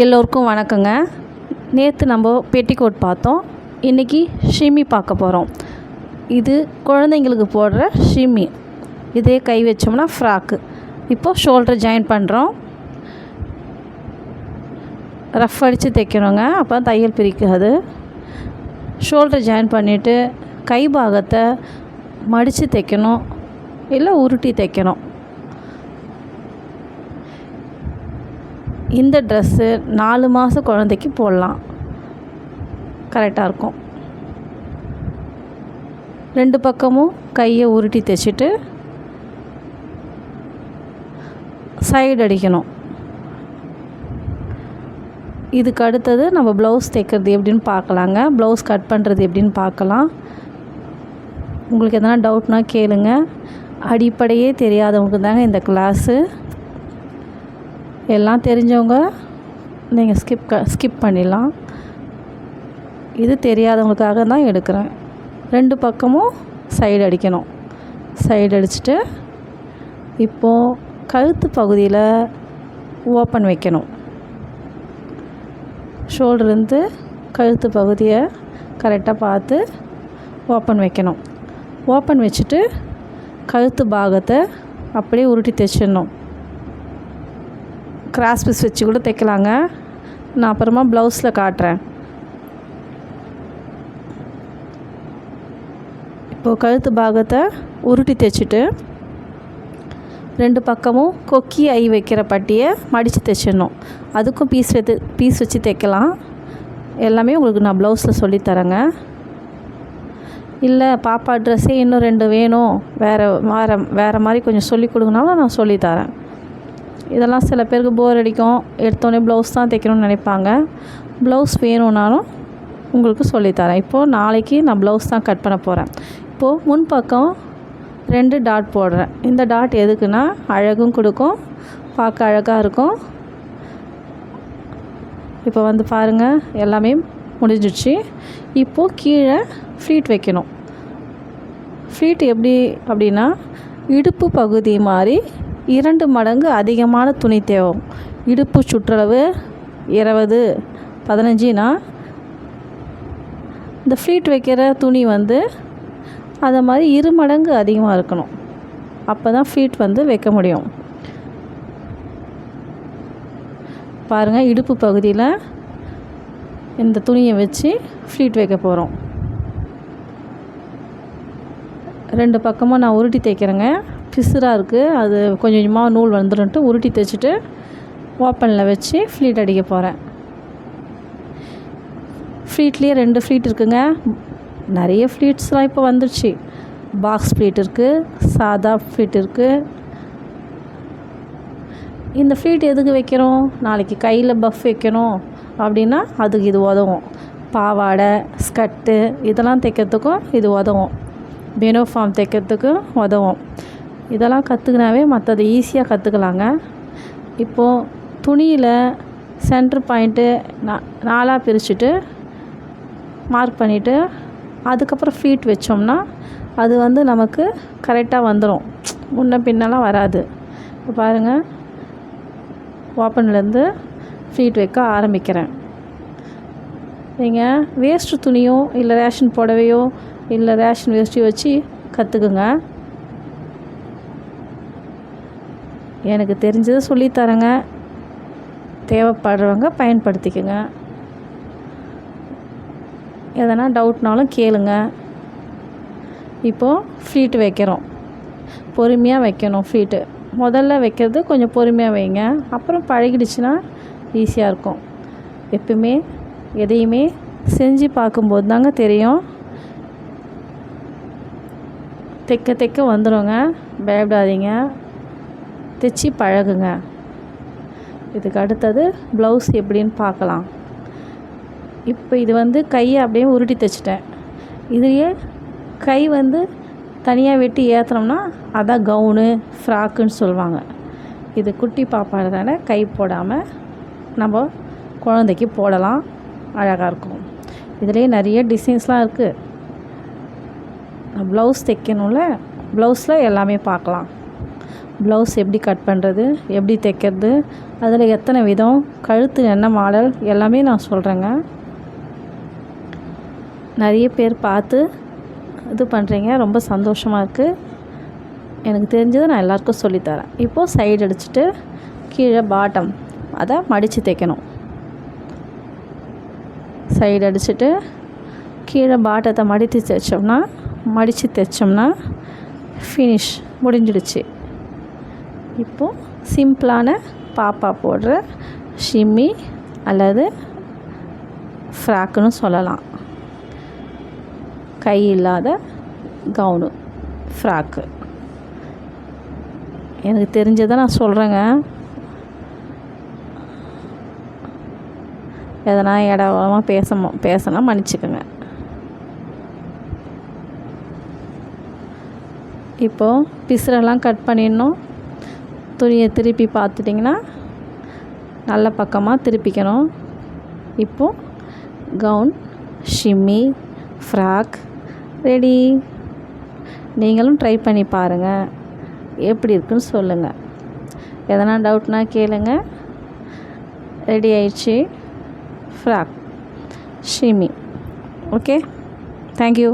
எல்லோருக்கும் வணக்கங்க. நேற்று நம்ம பெட்டிக்கோட் பார்த்தோம். இன்றைக்கி ஷிமி பார்க்க போகிறோம் இது குழந்தைங்களுக்கு போடுற ஷிமி இதே கை வச்சோம்னா ஃப்ராக்கு இப்போது ஷோல்டர் ஜாயின் பண்ணுறோம் ரஃப் அடித்து தைக்கணுங்க. அப்போ தையல் பிரிக்காது. ஷோல்டர் ஜாயின் பண்ணிவிட்டு கை பாகத்தை மடித்து தைக்கணும். இல்லை உருட்டி தைக்கணும். இந்த ட்ரெஸ்ஸு நாலு மாத குழந்தைக்கு போடலாம். கரெக்டாக இருக்கும். ரெண்டு பக்கமும் கையை உருட்டி தைச்சிட்டு சைடு அடிக்கணும். இதுக்கு அடுத்தது நம்ம ப்ளவுஸ் தைக்கிறது எப்படின்னு பார்க்கலாங்க. ப்ளவுஸ் கட் பண்ணுறது எப்படின்னு பார்க்கலாம். உங்களுக்கு எதனா டவுட்னா கேளுங்கள் அடிப்படையே தெரியாதவங்களுக்கு தாங்க இந்த கிளாஸு எல்லாம் தெரிஞ்சவங்க நீங்கள் ஸ்கிப் க ஸ்கிப் பண்ணிடலாம். இது தெரியாதவங்களுக்காக தான் எடுக்கிறேன். ரெண்டு பக்கமும் சைடு அடிக்கணும். சைடு அடிச்சுட்டு இப்போது கழுத்து பகுதியில் ஓப்பன் வைக்கணும். ஷோல்டருந்து கழுத்து பகுதியை கரெக்டாக பார்த்து ஓப்பன் வைக்கணும். ஓப்பன் வச்சுட்டு கழுத்து பாகத்தை அப்படியே உருட்டி தைச்சிடணும். கிராஸ் பீஸ் வச்சு கூட தைக்கலாங்க. நான் அப்புறமா ப்ளவுஸில் காட்டுறேன். இப்போது கழுத்து பாகத்தை உருட்டி தைச்சிட்டு ரெண்டு பக்கமும் கொக்கி ஐ வைக்கிற பட்டியை மடித்து தைச்சிடணும். அதுக்கும் பீஸ் எடுத்து பீஸ் வச்சு தைக்கலாம். எல்லாமே உங்களுக்கு நான் ப்ளவுஸில் சொல்லித்தரேங்க. இல்லை பாப்பா ட்ரெஸ்ஸே இன்னும் ரெண்டு வேணும். வேறு வேறு வேறு மாதிரி கொஞ்சம் சொல்லி கொடுங்கனாலும் நான் சொல்லித்தரேன் இதெல்லாம் சில பேருக்கு போர் அடிக்கும். எடுத்தோடனே ப்ளவுஸ் தான் தைக்கணும்னு நினைப்பாங்க. ப்ளவுஸ் வேணும்னாலும் உங்களுக்கு சொல்லித்தரேன். இப்போது நாளைக்கு நான் ப்ளவுஸ் தான் கட் பண்ண போகிறேன் இப்போது முன்பக்கம் ரெண்டு டாட் போடுறேன். இந்த டாட் எதுக்குன்னா அழகும் கொடுக்கும் பார்க்க அழகாக இருக்கும். இப்போ வந்து பாருங்கள் எல்லாமே முடிஞ்சிடுச்சு. இப்போது கீழே ஃப்ளீட் வைக்கணும். ஃப்ளீட் எப்படி அப்படின்னா இடுப்பு பகுதி மாதிரி இரண்டு மடங்கு அதிகமான துணி தேவை. இடுப்பு சுற்றளவு இருபது. பதினஞ்சுனா இந்த ஃப்ளீட் வைக்கிற துணி வந்து அதை மாதிரி இரு மடங்கு அதிகமாக இருக்கணும். அப்போ தான் ஃப்ளீட் வந்து வைக்க முடியும். பாருங்கள் இடுப்பு பகுதியில் இந்த துணியை வச்சு ஃப்ளீட் வைக்க போகிறோம் ரெண்டு பக்கமாக நான் உருட்டி தைக்கிறேங்க பிசுராக இருக்குது அது கொஞ்சம் கொஞ்சமாக நூல் வந்துடும்ட்டு உருட்டி தைச்சிட்டு ஓப்பனில் வச்சு ஃப்ளீட் அடிக்க போகிறேன் ஃப்ளீட்லேயே ரெண்டு ஃப்ளீட் இருக்குங்க. நிறைய ஃப்ளீட்ஸ்லாம் இப்போ வந்துடுச்சு பாக்ஸ் ஃப்ளீட் இருக்குது சாதா ஃப்ளீட் இருக்குது இந்த ஃப்ளீட் எதுக்கு வைக்கிறோம்? நாளைக்கு கையில் பஃப் வைக்கணும் அப்படின்னா அதுக்கு இது உதவும். பாவாடை ஸ்கர்ட்டு இதெல்லாம் தைக்கிறதுக்கும் இது உதவும். பெனோஃபார்ம் தைக்கிறதுக்கும் உதவும். இதெல்லாம் கற்றுக்கினாவே மற்றதை ஈஸியாக கற்றுக்கலாங்க இப்போது துணியில் சென்ட்ரு பாயிண்ட்டு நா நாலாக பிரிச்சுட்டு மார்க் பண்ணிவிட்டு அதுக்கப்புறம் ஃபீட் வச்சோம்னா அது வந்து நமக்கு கரெக்டாக வந்துடும் முன்ன பின்னெல்லாம் வராது. இப்போ பாருங்கள் ஓப்பன்லேருந்து ஃபீட் வைக்க ஆரம்பிக்கிறேன். நீங்கள் வேஸ்ட்டு துணியோ இல்லை ரேஷன் புடவையோ இல்லை ரேஷன் வேஸ்ட்டையோ வச்சு கற்றுக்குங்க எனக்கு தெரிஞ்சதை சொல்லித்தரேங்க. தேவைப்படுறவங்க பயன்படுத்திக்கோங்க. எதனா டவுட்னாலும் கேளுங்க. இப்போது ஃப்ளீட் வைக்கிறோம். பொறுமையாக வைக்கணும் ஃப்ளீட்டு முதல்ல வைக்கிறது கொஞ்சம் பொறுமையாக வைங்க. அப்புறம் பழகிடுச்சுன்னா ஈஸியாக இருக்கும். எப்பவுமே எதையுமே செஞ்சு பார்க்கும்போது தாங்க தெரியும். தைக்க தைக்க வந்துடுங்க பயப்படாதீங்க. தைச்சி பழகுங்க. இதுக்கு அடுத்தது ப்ளவுஸ் எப்படின்னு பார்க்கலாம். இப்போ இது வந்து கையை அப்படியே உருட்டி தைச்சிட்டேன். இதுலேயே கை வந்து தனியாக வெட்டி ஏற்றினோம்னா அதான் கவுனு ஃப்ராக்குன்னு சொல்லுவாங்க. இது குட்டி பாப்பாதான கை போடாமல் நம்ம குழந்தைக்கு போடலாம். அழகாக இருக்கும். இதுலேயே நிறைய டிசைன்ஸ்லாம் இருக்குது ப்ளவுஸ் தைக்கணும்ல ப்ளவுஸில் எல்லாமே பார்க்கலாம். ப்ளவுஸ் எப்படி கட் பண்ணுறது எப்படி தைக்கிறது அதில் எத்தனை விதம் கழுத்து என்ன மாடல் எல்லாமே நான் சொல்கிறேங்க நிறைய பேர் பார்த்து இது பண்ணுறீங்க ரொம்ப சந்தோஷமாக இருக்குது எனக்கு தெரிஞ்சதை நான் எல்லாருக்கும் சொல்லித்தரேன். இப்போது சைடு அடிச்சுட்டு கீழே பாட்டம் அதை மடித்து தைக்கணும். சைடு அடிச்சுட்டு கீழே பாட்டத்தை மடித்து தைச்சோம்னா மடித்து தைச்சோம்னா ஃபினிஷ் முடிஞ்சிடுச்சு. இப்போது சிம்பிளான பாப்பா போடுற ஷிம்மி அல்லது ஃப்ராக்குன்னு சொல்லலாம். கை இல்லாத கவுனு ஃப்ராக்கு. எனக்கு தெரிஞ்சதை நான் சொல்கிறேங்க எதனா இடமா பேச பேசினா மன்னிச்சுக்கோங்க. இப்போது பிசுரெல்லாம் கட் பண்ணிடணும். துணியை திருப்பி பார்த்துட்டிங்கன்னா நல்ல பக்கமாக திருப்பிக்கணும். இப்போது கவுன் ஷிம்மி ஃப்ராக் ரெடி நீங்களும் ட்ரை பண்ணி பாருங்கள் எப்படி இருக்குன்னு சொல்லுங்கள் எதனா டவுட்னா கேளுங்க. ரெடி ஆயிடுச்சு. Frock ஷிமி okay thank you